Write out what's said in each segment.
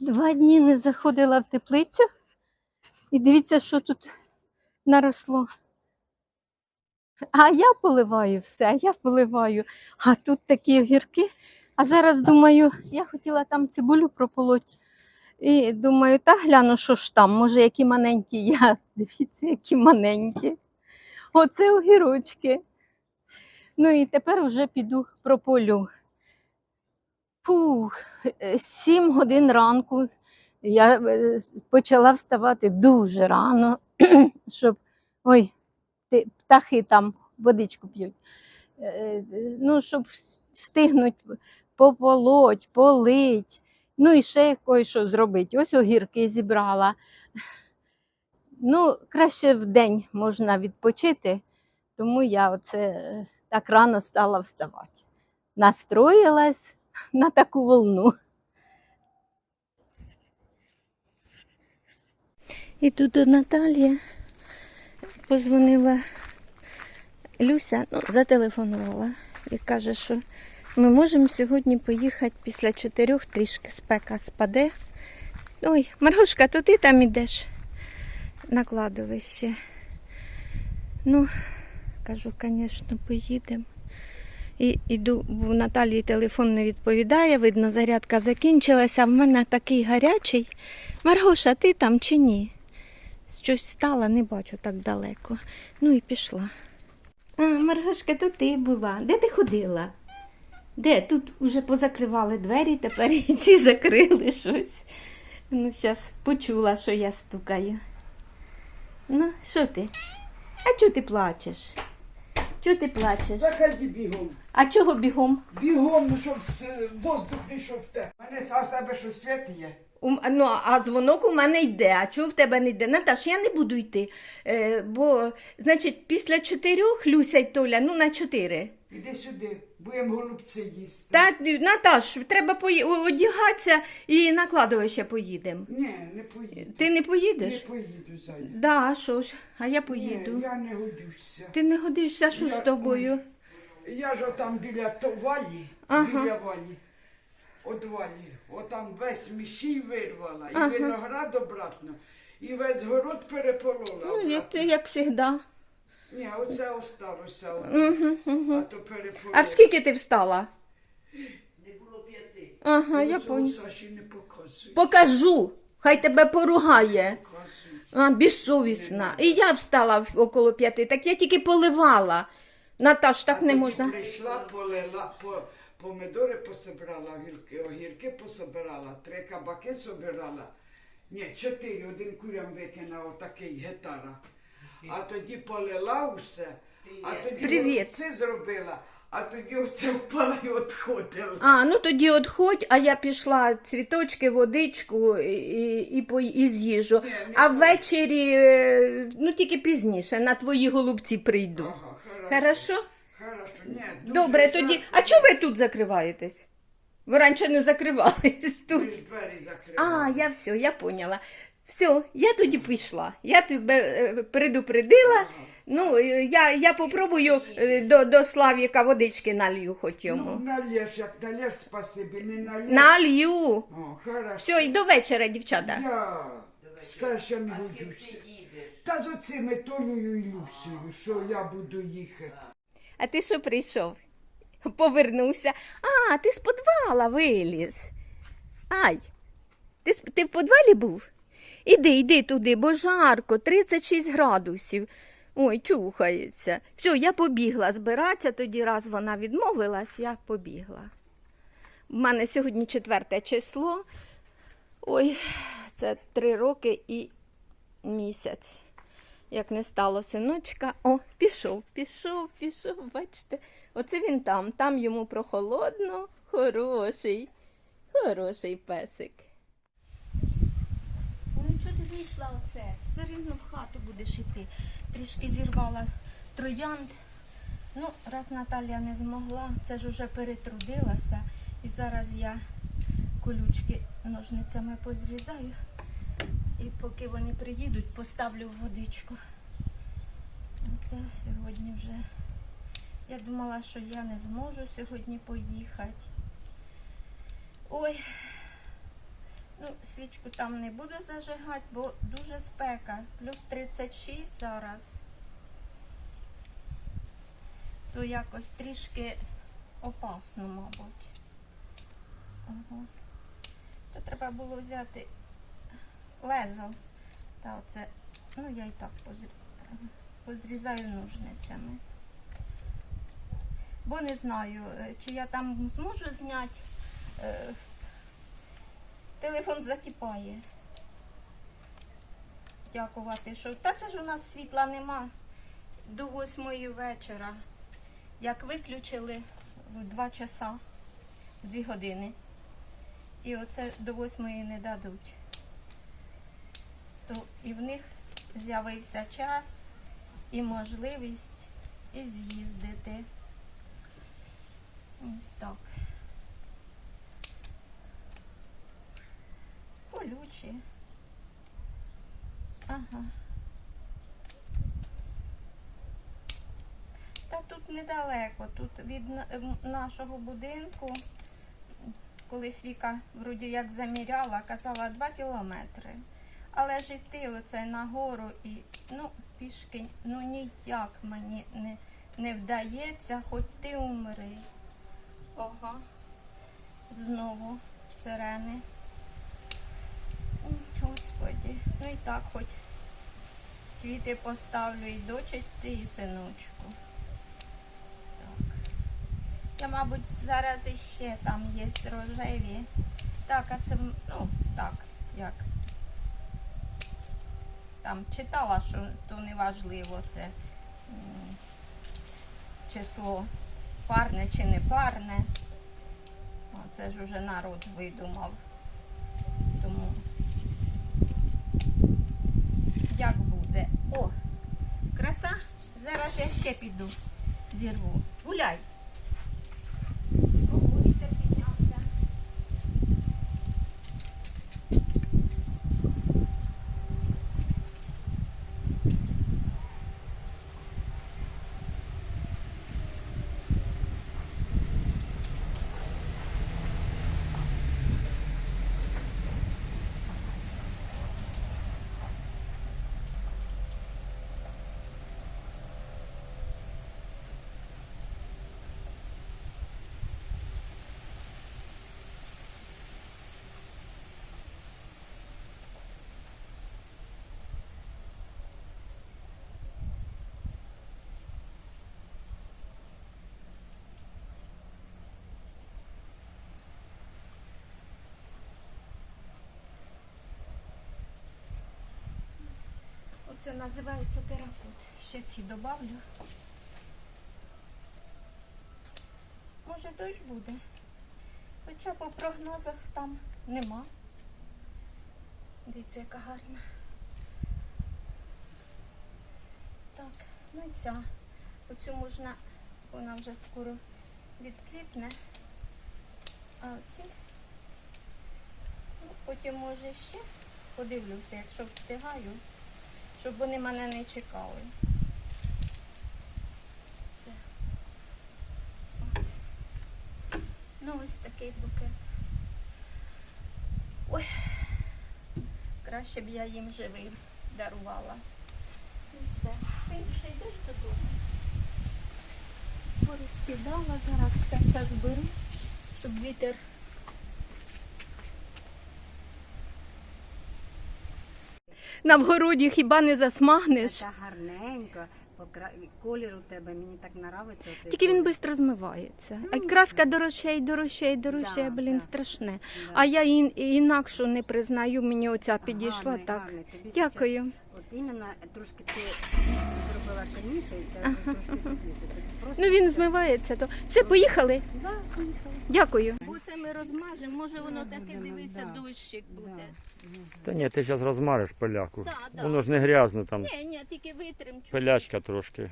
Два дні не заходила в теплицю. І дивіться, що тут наросло. А я поливаю все, я поливаю. А тут такі огірки. А зараз думаю, я хотіла там цибулю прополоть. І думаю, та гляну, що ж там, може, які маленькі я. Дивіться, які маленькі. Оце огірочки. Ну і тепер вже піду прополю. Фух, е, сім годин ранку я е, почала вставати дуже рано, щоб ой, птахи там водичку п'ють. Е, е, Ну, щоб встигнути пополоть, полить, ну і ще кое-що зробити. Ось огірки зібрала. Ну, краще в день можна відпочити, тому я оце е, так рано стала вставати. Настроїлась на таку волну. І тут до Наталії позвонила Люся, ну, зателефонувала і каже, що ми можемо сьогодні поїхати після чотирьох, трішки спека спаде. Ой, Маргушка, то ти там ідеш на кладовище. Ну, кажу, звісно, поїдемо. І іду, бо Наталії телефон не відповідає, видно, зарядка закінчилася, в мене такий гарячий. Маргоша, ти там чи ні? Щось стало, не бачу так далеко. Ну і пішла. А, Маргошка, то ти була. Де ти ходила? Де? Тут вже позакривали двері, тепер і ці закрили щось. Ну, зараз почула, що я стукаю. Ну, що ти? А чого ти плачеш? Чого ти плачеш? Заходи бігом. А чого бігом? Бігом, ну, щоб воздух не йшов в тебе. Мене а в тебе щось світ є? У, ну, а дзвонок у мене йде, а чого в тебе не йде? Наташ, я не буду йти. Е, бо, значить, після чотирьох Люся й Толя, ну на чотири. Іди сюди, будемо голубці їсти. Та, Наташ, треба пої... одягатися і на кладовище поїдемо. Ні, не поїду. Ти не Не поїду, зая. Да, а що? А я поїду. Ні, я не годюся. Ти не годишся, що Я- з тобою? Я ж отам біля то валі, Ага. біля валі. От валі, отам весь мішій вирвала, і Ага. виноград обратно, і весь город переполола. Ну, як завжди. Ні, оце осталося. Угу, угу. А то. А в скільки ти встала? Не було п'яти. Ага, я Цього поняла. Саші не показує. Покажу. Хай тебе поругає. Показує. А, безсовісна. І я встала в- около п'яти, так я тільки поливала. Наташ, так не можна. Прийшла, полила, по, помидори пособирала, огірки, огірки пособирала, три кабаки собирала. Ні, чотири, один курям викинула отакий гетара. А тоді полила усе, а тоді Привіт. це зробила, а тоді оце впала і відходила. А, ну тоді отходь, а я пішла цвіточки, водичку і, і, і, по- і з'їжу. Не А ввечері, е, ну тільки пізніше, на твої голубці прийду. Ага, хорошо. Хорошо? Хорошо, ні, дуже Добре, жарко. тоді. А чого ви тут закриваєтесь? Ви раніше не закривались тут. Ж двері. А, я все, я поняла. Все, я тоді пішла. Я тебе е, предупредила. Ну, е, я, я попробую е, до, до Славіка водички налью хоч Ну, йому. налєш, як налєш, спасибі, не налєш. Налью. О, хорошо. Все, і до вечора, дівчата. Я скажу, я не годюся. Та з оцими Толею і Люсею, що я буду їхати. А ти що прийшов? Повернувся. А, ти з підвала виліз. Ай, ти, ти в підвалі був? Іди, іди туди, бо жарко, 36 градусів. Ой, чухається. Все, я побігла збиратися, тоді раз вона відмовилась, я побігла. У мене сьогодні четверте число. Ой, це три роки і місяць. Як не стало синочка, о, пішов, пішов, пішов, бачите. Оце він там, там йому прохолодно, хороший, хороший песик. Вийшла оце? Все рівно в хату будеш іти. Трішки зірвала троянд. Ну, раз Наталія не змогла, це ж уже перетрудилася. І зараз я колючки ножницями позрізаю. І поки вони приїдуть, поставлю в водичку. Це сьогодні вже. Я думала, що я не зможу сьогодні поїхати. Ой. Ну, свічку там не буду зажигати, бо дуже спека. Плюс 36 зараз. То якось трішки опасно, мабуть. Ага. То треба було взяти лезо. Та оце, ну я і так позрі- позрізаю ножницями. Бо не знаю, е, чи я там зможу зняти. Телефон закипає. Дякувати, що. Та це ж у нас світла нема до восьмої вечора. Як виключили в 2 часа, в 2 години. І оце до восьмої не дадуть. То і в них з'явився час і можливість і з'їздити. Ось так. Колючі. Ага. Та тут недалеко, тут від нашого будинку, колись Віка вроді як заміряла, казала 2 кілометри. Але ж йти оце нагору і ну, пішки ну ніяк мені не, не вдається, хоч ти умри. Ага. Знову сирени. Господі, ну і так хоч квіти поставлю і дочечці, і синочку. Так. Я, мабуть, зараз іще там є рожеві. Так, а це, ну, так, як. Там читала, що то не важливо це число парне чи не парне. Це ж уже народ видумав. Тому як буде? О, краса. Зараз я піду зірву. Гуляй. Оце називається теракот. Ще ці добавлю. Може дощ буде. Хоча по прогнозах там нема. Дивіться, яка гарна. Так, ну і ця. Оцю можна, вона вже скоро відквітне. А оці. Ну, потім може ще подивлюся, якщо встигаю щоб вони мене не чекали. Все. Ось. Ну, ось такий букет. Ой, краще б я їм живий дарувала. І все. Ти ще йдеш додому. Порозкидала, зараз все це зберу, щоб вітер на вгороді хіба не засмагнеш. Та гарненько, покра... колір у тебе мені так нравиться. оцей Тільки він колір. швидко змивається. А краска дорожче і дорожче і дорожче, Да, блін, да. страшне. Да. А я ін- інакшу не признаю, мені оця підійшла Гарний, так. гарний. Тобі Дякую. От іменно трошки ти зробила темніше і тебе трошки світліше. Просто Ну він змивається то. Все, поїхали. Да, поїхали. Дякую. Бо ми розмажемо, може воно таке да. дощик буде. Та ні, ти зараз розмариш поляку. Да, да. Воно ж не грязно там. Ні, ні, тільки витрим. чуть. Пилячка трошки.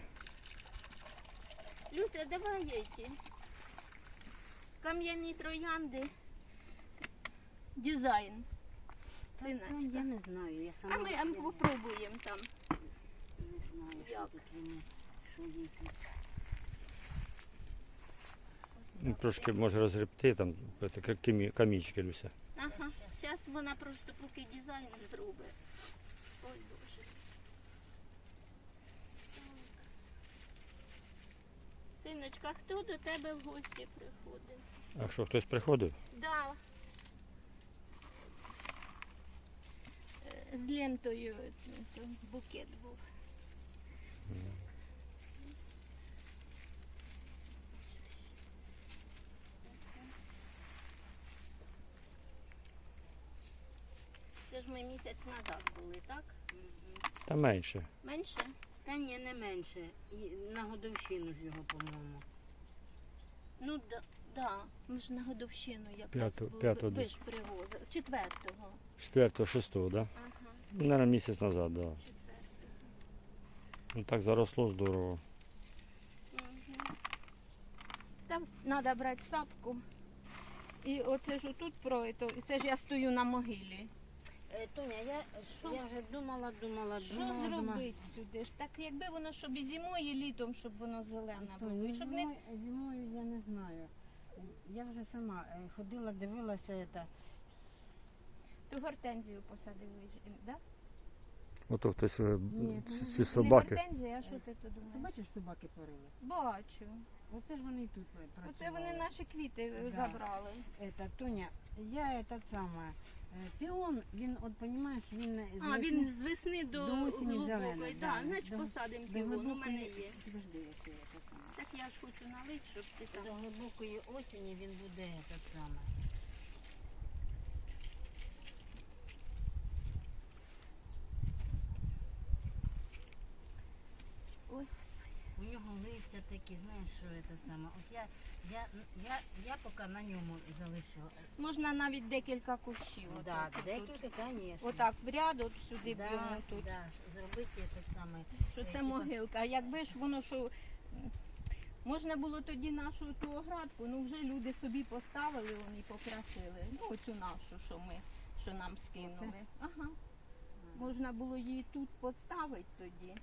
Люся, давай які. Кам'яні троянди. Дизайн. Синочка. Я не знаю, я сама А ми, а ми попробуємо там. не знаю, що Як? тут йому, що їй тут. Ну, трошки може розгребти там це, камі- камічки, Люся. Ага. Зараз вона просто поки дизайн зробить. Ой, Боже. Так. Синочка, хто до тебе в гості приходив? А що, хтось приходив? Да. З лентою то букет був. Це ж ми місяць назад були, так? Та менше. Менше? Та ні, не менше. І на годовщину ж його, по-моєму. Ну да, да. Ми ж на годовщину якраз П'ятого- були. п'ятого Ви ж привозили. Четвертого. 4 6 да? Наверное, місяць назад, да. Ну так заросло здорово. Там треба брати сапку. І оце ж отут пройто, і це ж я стою на могилі. Е, Тоня, я, Що? я вже думала, думала, Що думала, думала. зробити сюди ж? Так якби воно щоб і зимою, і літом, щоб воно зелене було. Тоня, І щоб не... зимою, зимою я не знаю. Я вже сама е, ходила, дивилася це. Ту гортензію посадили, ж, да? Ото хтось е, Ні, ці- ну, ці Не собаки. гортензія, а що ти тут Ти думаєш? бачиш, собаки порили? Бачу. Оце ж вони і тут е, працювали. Оце вони наші квіти е, Да. забрали. Это, Тоня, я этот самое, е, піон, він, от, понимаешь, він... з А, весни- він з весни до, до осені глибокої. зелений, Да, да, значить до- посадимо до півон, у глибокої- мене є. Подожди, я ще це саме. Так я ж хочу налити, щоб ти там. До глибокої осені він буде этот саме. Ой, У нього листя такі, знаєш, що це саме. От я, я, я, я поки на ньому залишила. можна навіть декілька кущів. Да, отак, декілька, звісно. Отак в ряд, от сюди да, прямо тут. Да, зробити це саме. Що Е, це типа- могилка. А якби ж воно що. Можна було тоді нашу ту оградку, ну вже люди собі поставили вони покрасили. Ну, оцю нашу, що ми, що нам скинули. Ага. Можна було її тут поставити тоді.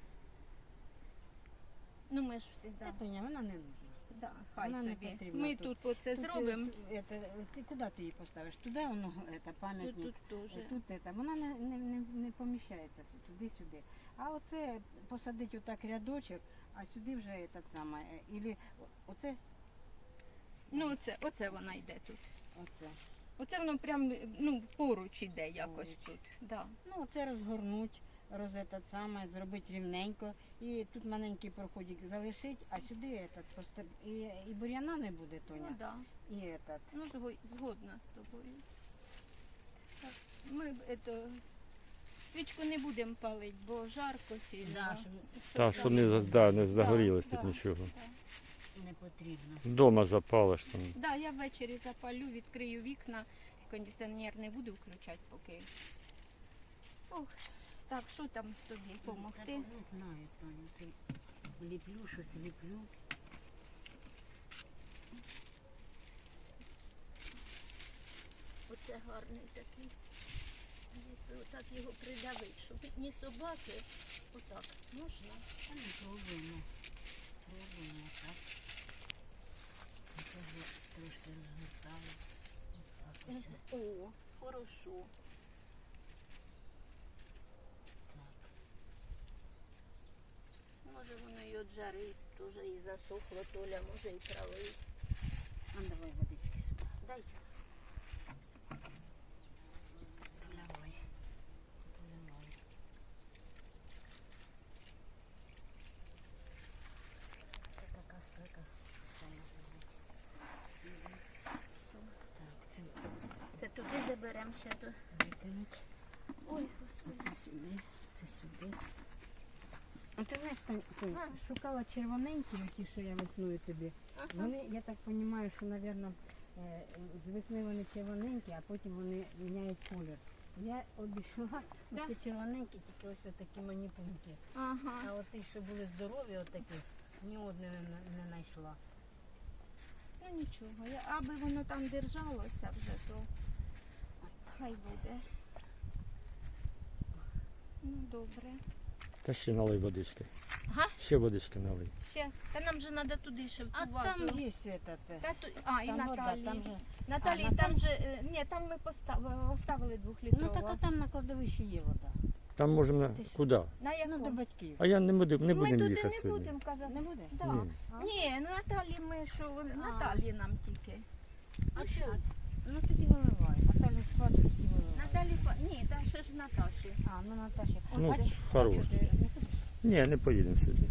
Ну ми ж всі, Та, да, Тоня, вона не нужна. да, хай вона не собі. потрібна Ми тут. тут оце Тут, зробимо. е, с- это, ти куди ти її поставиш? Туди воно это, Тут, пам'ятник. тут теж. Е, Тут это, вона не, не, не, не поміщається сю- туди-сюди. А оце посадити отак рядочок, а сюди вже этот саме. е, Ілі о- оце, Ну, оце, оце вона йде тут. оце. Оце воно прям ну, поруч іде якось Поруч. тут. Да. Ну, оце розгорнуть, роз этот саме, зробити рівненько. І тут маленький проходик залишить, а сюди этот, постав... і, і бур'яна не буде, Тоня. Ну, да. І этот. Ну, зго- згодна з тобою. Так, ми б, ето, свічку не будемо палити, бо жарко сильно. Да, щоб Та, що не, за- да, не загорілось тут да. нічого. не потрібно. Вдома запалиш там. Да, я ввечері запалю, відкрию вікна, кондиціонер не буду включати поки. Ох, так, що там тобі допомогти? не знаю. Ти ліплю, щось ліплю. Оце гарний такий. Отак його придавити, щоб ні собаки. Отак можна. Та ми пробуємо. Пробуємо так. Трошки розгортаю. О, хорошо. Так. Може воно і от жари дуже і засохло, Толя, може і трави. А давай водички сюди. Дай. Поливай. Поливай. Це така спека все може бути. Так, це Це туди заберемо ще до. викинуть. Ой, Це сюди, це сюди. А ти знаєш, Тонь, шукала червоненькі, ті, що я весною тобі. ага. Вони, я так розумію, що, мабуть, з весни вони червоненькі, а потім вони міняють колір. Я обійшла Да. ці червоненькі, тільки ось такі маніпунки. Ага. А от ті, що були здорові, отакі, ні одної не, не знайшла. Ну нічого, я, аби воно там держалося вже, то хай буде. Ну добре. Та ще налий водички. Га? Ще водички налий. Ще. Та нам же треба туди ще в ту А вазу. там є этот. е, Та ту... А, і там вода, Наталі. там же. Наталі, А, там Наталі- же, е, ні, там ми поставили, оставили Ну двохлітрову. так а там на кладовищі є вода. Там можемо на... Ти що? Куди? На яку? Ну до батьків. А я не буду, не ми будемо туди їхати не сьогодні. будемо казати. Не буде? Да. Ні. Ні, ну Наталі ми що, Наталі нам тільки. А Ну, що? Ну тоді виливай. Наталі спати, тоді виливай. Наталі, па- ні, та ще ж Наташі. А, ну Наташа. Ну, А ч- хорош. Ні, не поїдемо сьогодні.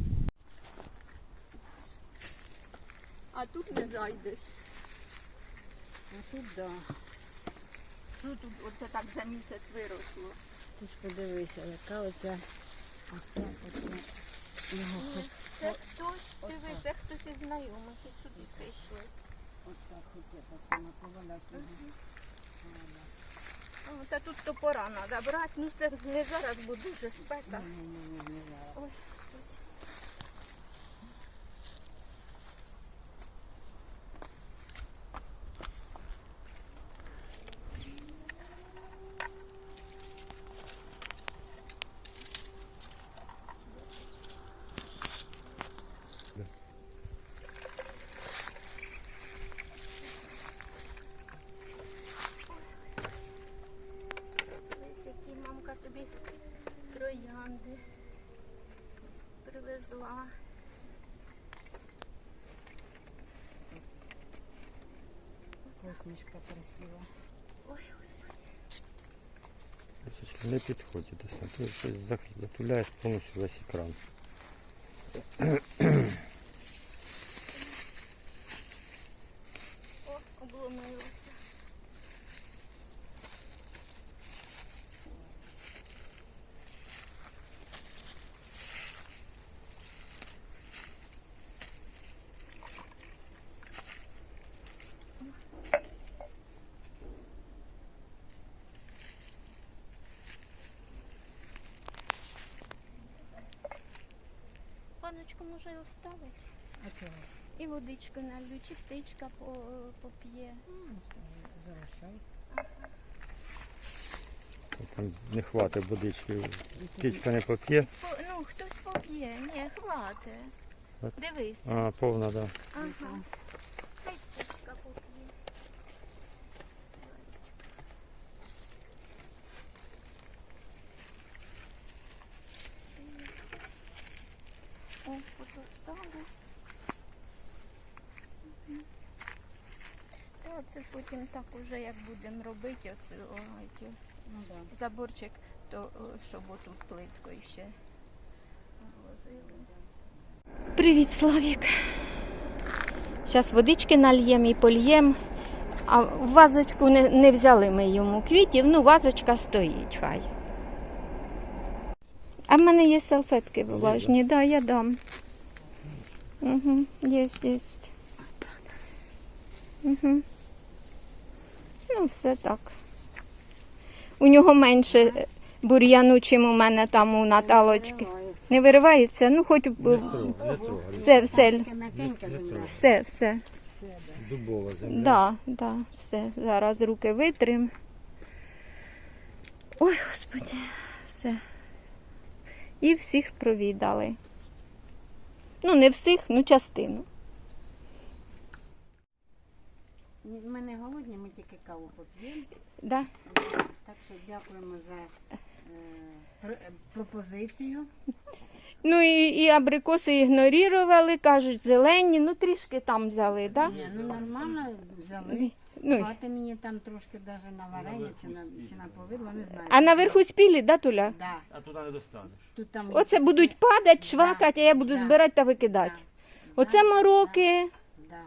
А тут не зайдеш. Ну тут да. Що тут оце так за місяць виросло? Ти ж подивися, яка оця. Оце, оце. Його хоч Це хтось, диви, це хтось із знайомих і сюди прийшли. оце хоч так на поваляти. О, Та тут топора треба брати, ну це не зараз, бо дуже спека. Ой, Ось які мамка тобі троянди привезла. Посмішка красиво. Ой, господи. Не підходить, смотри, щось затуляє повністю весь екран. О, обломилося. Паночку може і оставити. А чого? І водичку налью, чи птичка поп'є. Ну, Залишай. Там не хватить водички. Птичка не поп'є. Ну, хтось поп'є. Ні, хватить. Дивись. А, повна, так. Да. Ага. Хай птичка поп'є. О, потоптали. Оце потім так уже як будемо робити, оце о, ті, Ну да. заборчик, то о, щоб отут плиткою ще вложили. Привіт, Славік. Зараз водички нальємо і польємо. А в вазочку не, не взяли ми йому квітів, ну вазочка стоїть хай. А в мене є салфетки влажні, так, да, я дам. Угу, є, є. Угу. Ну, все так. У нього менше е, бур'яну, чим у мене там у Наталочки. Не виривається? Ну, хоч Не трогай, не трогай. все, все, все, все. Дубова земля. Да, да, все. Зараз руки витрим. Ой, господи, все. І всіх провідали. Ну, не всіх, ну частину. Ми не голодні, ми тільки каву поп'ємо. Да? Так що дякуємо за е, пропозицію. Ну і, і абрикоси ігнорували, кажуть, зелені, ну трішки там взяли, да? Ні, ну нормально взяли. Ну, Хвати мені там трошки навіть на варення чи на, чи на повидло, не знаю. а наверху спілі, да, Туля? Да. А туди не достанеш. Тут там є Оце будуть падати, швакати, а я буду Да. збирати та викидати. Да. Оце Да, мороки. Да.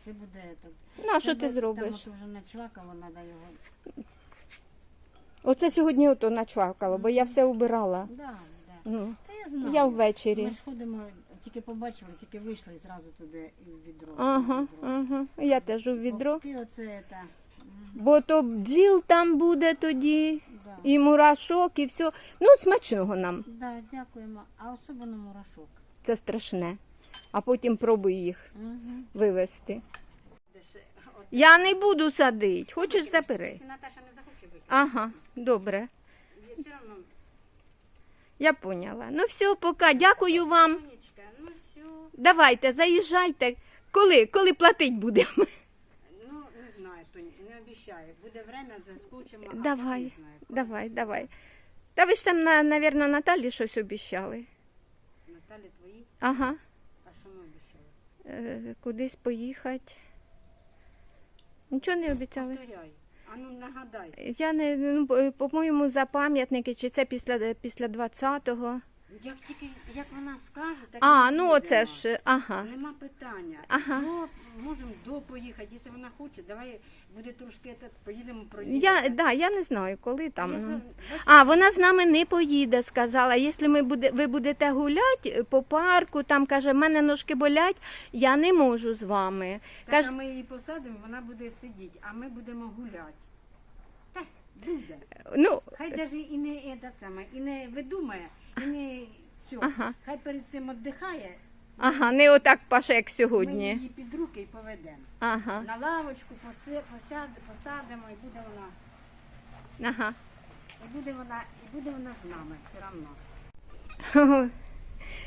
Це буде этот. Ну, а що ти зробиш? Там от вже начвакало, треба його. Оце сьогодні ото начвакало, бо я все убирала. Да, да. Ну, Та я знаю. я Ми ввечері. ж ходимо, тільки побачили, тільки вийшли і зразу туди і в відро. Ага, ага. Я теж у відро. Поки оце, та, мгм, Бо то бджіл там буде тоді, да. і мурашок, і все. Ну, смачного нам. Да, дякуємо. А особливо мурашок. Це страшне. А потім пробуй їх Угу. вивезти. Я не буду садити. Хочеш забери. Наташа не захоче викинути, Ага, добре. все одно Я поняла. Ну все, пока. Дякую вам. Сонечка, ну все. Давайте, заїжджайте. Коли? Коли платить будемо? Ну, не знаю, Тонь, не обіцяю. Буде время, заскучимо. а Давай, не знаю, коли. давай, давай. Та ви ж там, на- навірно, Наталі щось обіщали. Наталі твої, Ага. а що ми обіцяли? Е, кудись поїхати. Нічого не обіцяли. Повторяй. А ну нагадай. Я не, ну, по- по-моєму, за пам'ятники, чи це після, після 20-го. Як тільки як вона скаже, так А, і ну оце ж, ага. Нема питання. Ага. До, можемо до поїхати, якщо вона хоче, давай буде трошки этот, поїдемо Я, да, я не знаю, коли там. Я ну. бачиш, А, вона з нами не поїде, сказала. Якщо ми буде, ви будете гуляти по парку, там каже, в мене ножки болять, я не можу з вами. Так, Каже, а ми її посадимо, вона буде сидіти, а ми будемо гуляти. Та, буде. ну, Хай навіть і не саме, і не видумає, і не все. Ага. Хай перед цим віддихає, ага, не отак Паша, як ми сьогодні. її під руки і поведемо. Ага, На лавочку поси- посяд, посадимо, і буде вона, ага. і буде вона, і буде вона з нами все одно. О,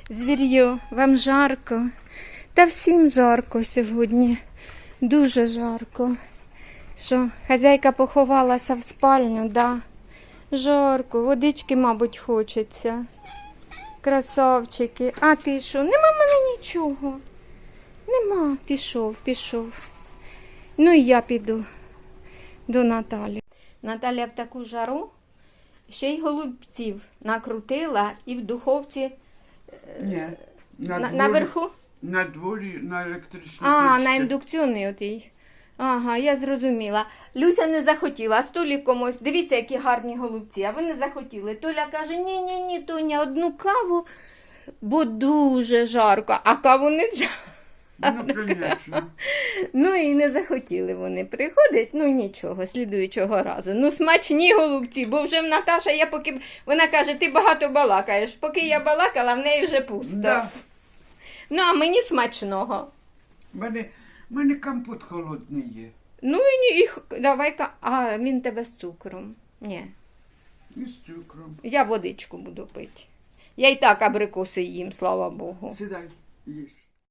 Звір'ю, вам жарко. Та всім жарко сьогодні. Дуже жарко. Що, хазяйка поховалася в спальню, да? Жарко, водички, мабуть, хочеться. Красавчики. А ти що? Нема в мене нічого. Нема. Пішов, пішов. Ну і я піду до Наталі. Наталя в таку жару ще й голубців накрутила і в духовці Ні. На, на, дворі, наверху. на дворі на електричній А, печці. на індукційний отій. Ага, я зрозуміла. Люся не захотіла, а столі комусь. Дивіться, які гарні голубці, а ви не захотіли. Толя каже: ні, ні, ні, Тоня, одну каву, бо дуже жарко, а каву не жарко. Ну, звісно. Ну і не захотіли вони приходять, ну нічого, слідуючого разу. Ну, смачні голубці, бо вже в Наташа, я поки. Вона каже, ти багато балакаєш. Поки я балакала, в неї вже пусто. Да. Ну, а мені смачного. Мене, в мене компот холодний є. Ну і ні, і давай ка. А він тебе з цукром. Ні. І з цукром. Я водичку буду пити. Я і так абрикоси їм, слава Богу. Сідай, їж.